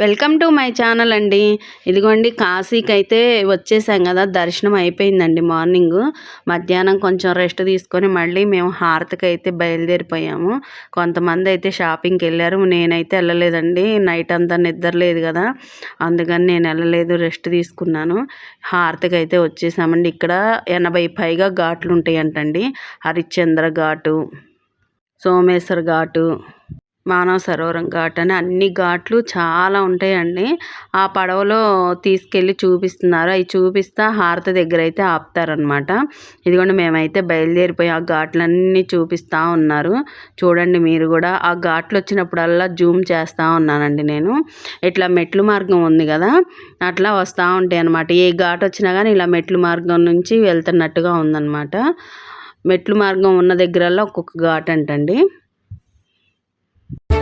Welcome to my channel అండి. ఇదిగోండి కాశీకి అయితే వచ్చేసాం కదా దర్శనం అయిపోయిందండి మార్నింగ్. మధ్యాహ్నం కొంచెం రెస్ట్ తీసుకొని మళ్ళీ మేము హారతికి అయితే బయలుదేరిపోయాము. కొంతమంది అయితే షాపింగ్కి వెళ్ళారు. నేనైతే వెళ్ళలేదండి. నైట్ అంతా నిద్ర లేదు కదా. అందుకని నేను వెళ్ళలేదు రెస్ట్ తీసుకున్నాను. హారతికి అయితే వచ్చేసామండి. ఇక్కడ ఎనభై పైగా ఘాట్లు ఉంటాయంటండి. హరిశ్చంద్ర ఘాటు సోమేశ్వర్ ఘాటు. మానవ సరోవరం ఘాట్ అని అన్ని ఘాట్లు చాలా ఉంటాయండి. ఆ పడవలో తీసుకెళ్ళి చూపిస్తున్నారు. అవి చూపిస్తా హారత దగ్గర అయితే ఆపుతారనమాట ఇదిగోండి మేమైతే బయలుదేరిపోయి ఆ ఘాట్లన్నీ చూపిస్తూ ఉన్నారు. చూడండి మీరు కూడా ఆ ఘాట్లు వచ్చినప్పుడల్లా జూమ్ చేస్తూ ఉన్నానండి నేను. ఇట్లా మెట్లు మార్గం ఉంది కదా అట్లా వస్తూ ఉంటాయి అనమాట ఏ ఘాట్ వచ్చినా కానీ ఇలా మెట్లు మార్గం నుంచి వెళ్తున్నట్టుగా ఉందన్నమాట. మెట్లు మార్గం ఉన్న దగ్గరల్లో ఒక్కొక్క ఘాట్ అంటండి. Bye.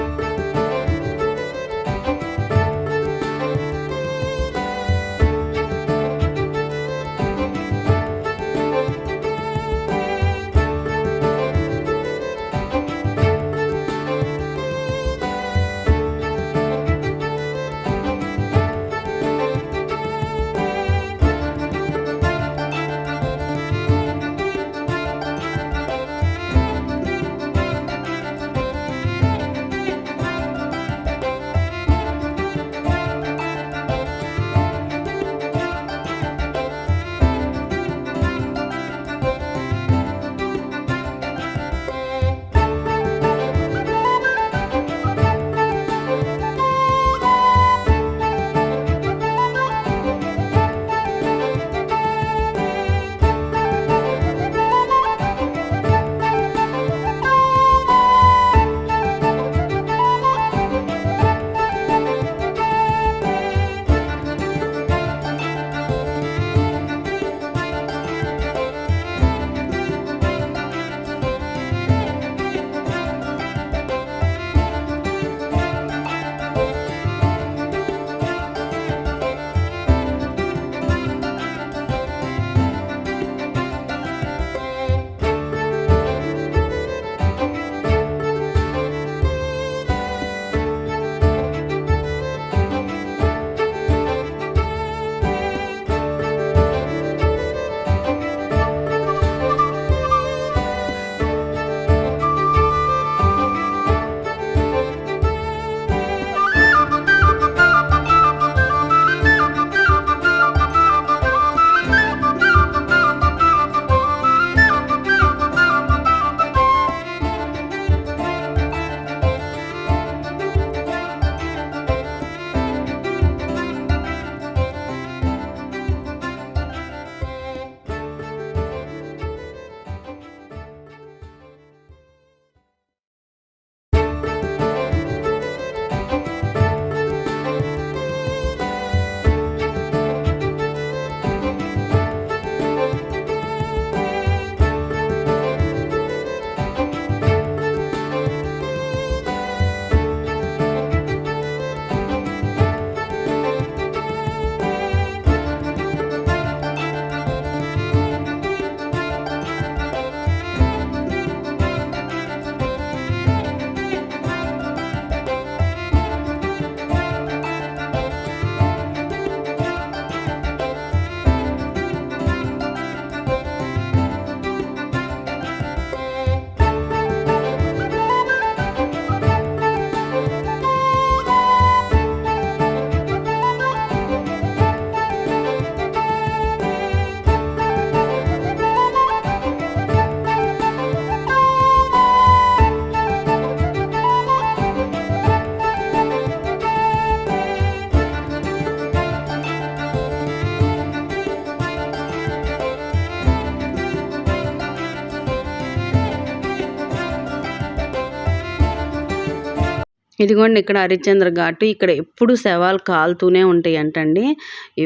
ఇదిగోండి ఇక్కడ హరిశ్చంద్ర ఘాటు. ఇక్కడ ఎప్పుడు శవాలు కాలుతూనే ఉంటాయి అంటండి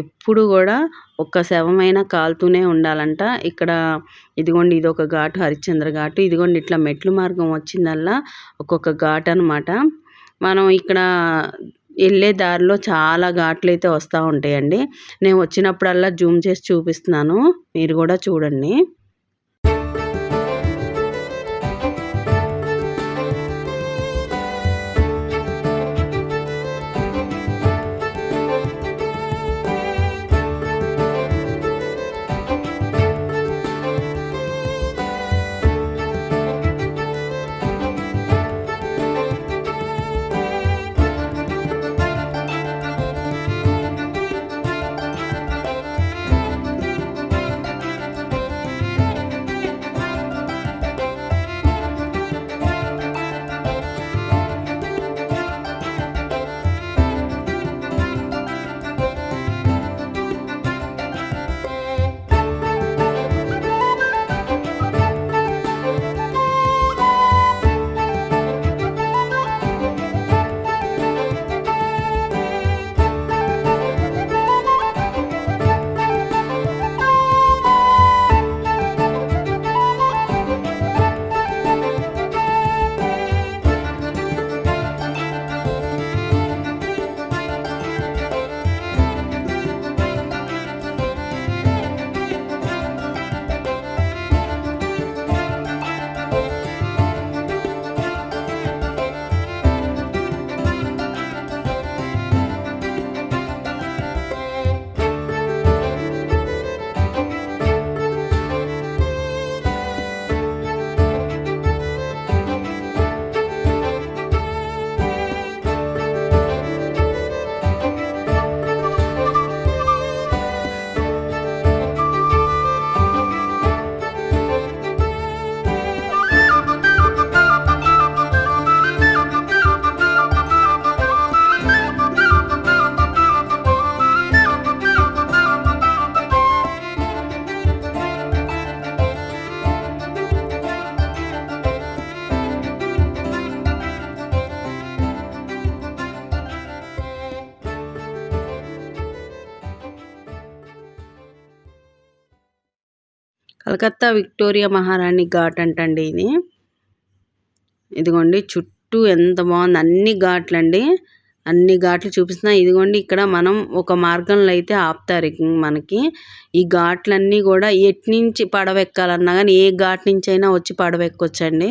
ఎప్పుడు కూడా ఒక్క శవమైనా కాలుతూనే ఉండాలంట. ఇక్కడ ఇదిగోండి ఇది ఒక ఘాటు హరిశ్చంద్ర ఘాటు. ఇదిగోండి ఇట్లా మెట్లు మార్గం వచ్చిందల్లా ఒక్కొక్క ఘాట్ అనమాట మనం ఇక్కడ వెళ్ళే దారిలో చాలా ఘాట్లు అయితే వస్తూ ఉంటాయండి. నేను వచ్చినప్పుడల్లా జూమ్ చేసి చూపిస్తున్నాను. మీరు కూడా చూడండి. కలకత్తా విక్టోరియా మహారాణి ఘాట్ అంటండి ఇది. ఇదిగోండి చుట్టూ ఎంత బాగుంది. అన్ని ఘాట్లండి. అన్ని ఘాట్లు చూపిస్తున్నా. ఇదిగోండి ఇక్కడ మనం ఒక మార్గంలో అయితే ఆపుతారు మనకి. ఈ ఘాట్లన్నీ కూడా ఎట్నుంచి పడవెక్కాలన్నా కానీ ఏ ఘాట్ నుంచి అయినా వచ్చి పడవెక్కొచ్చండి.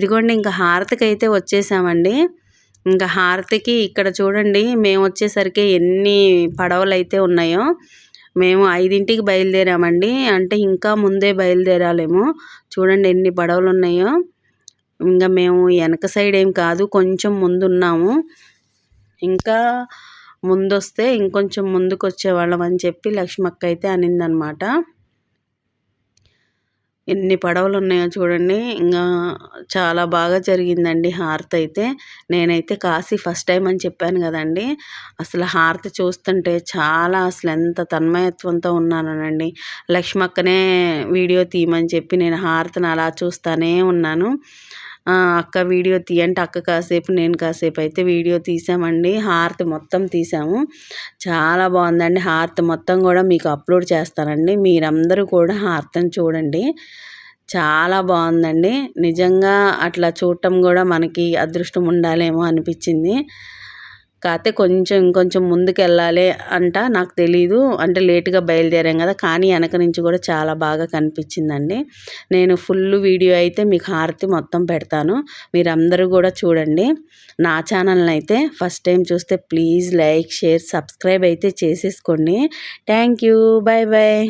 ఇదిగోండి ఇంకా హారతికి అయితే వచ్చేసామండి. ఇంకా హారతికి ఇక్కడ చూడండి మేము వచ్చేసరికి ఎన్ని పడవలు అయితే ఉన్నాయో మేము ఐదింటికి బయలుదేరామండి. అంటే ఇంకా ముందే బయలుదేరాలేమో. చూడండి ఎన్ని పడవలు ఉన్నాయో ఇంకా మేము వెనక సైడ్ ఏం కాదు కొంచెం ముందు ఉన్నాము ఇంకా ముందొస్తే ఇంకొంచెం ముందుకు వచ్చేవాళ్ళం అని చెప్పి లక్ష్మక్క అయితే అనిందనమాట. ఎన్ని పడవలు ఉన్నాయో చూడండి. ఇంకా చాలా బాగా జరిగిందండి హారతి అయితే. నేనైతే కాశీ ఫస్ట్ టైం అని చెప్పాను కదండి. అసలు హారతి చూస్తుంటే చాలా అసలు ఎంత తన్మయత్వంతో ఉన్నానండి లక్ష్మక్కనే వీడియో తీయమని చెప్పి నేను హారతిని అలా చూస్తానే ఉన్నాను. అక్క వీడియో తీయంటే అక్క కాసేపు నేను కాసేపు అయితే వీడియో తీసామండి. హారతి మొత్తం తీసాము. చాలా బాగుందండి హారతి మొత్తం కూడా మీకు అప్లోడ్ చేస్తానండి. మీరందరూ కూడా హారతిని చూడండి. చాలా బాగుందండి. నిజంగా అట్లా చూడటం కూడా మనకి అదృష్టం ఉండాలేమో అనిపించింది. కాకపోతే కొంచెం ఇంకొంచెం ముందుకెళ్ళాలి అంట నాకు తెలీదు. అంటే లేటుగా బయలుదేరాం కదా కానీ వెనక నుంచి కూడా చాలా బాగా కనిపించిందండి. నేను ఫుల్ వీడియో అయితే మీకు హారతి మొత్తం పెడతాను. మీరందరూ కూడా చూడండి. నా ఛానల్ని అయితే ఫస్ట్ టైం చూస్తే ప్లీజ్ లైక్ షేర్ సబ్స్క్రైబ్ అయితే చేసేసుకోండి. Thank you. Bye bye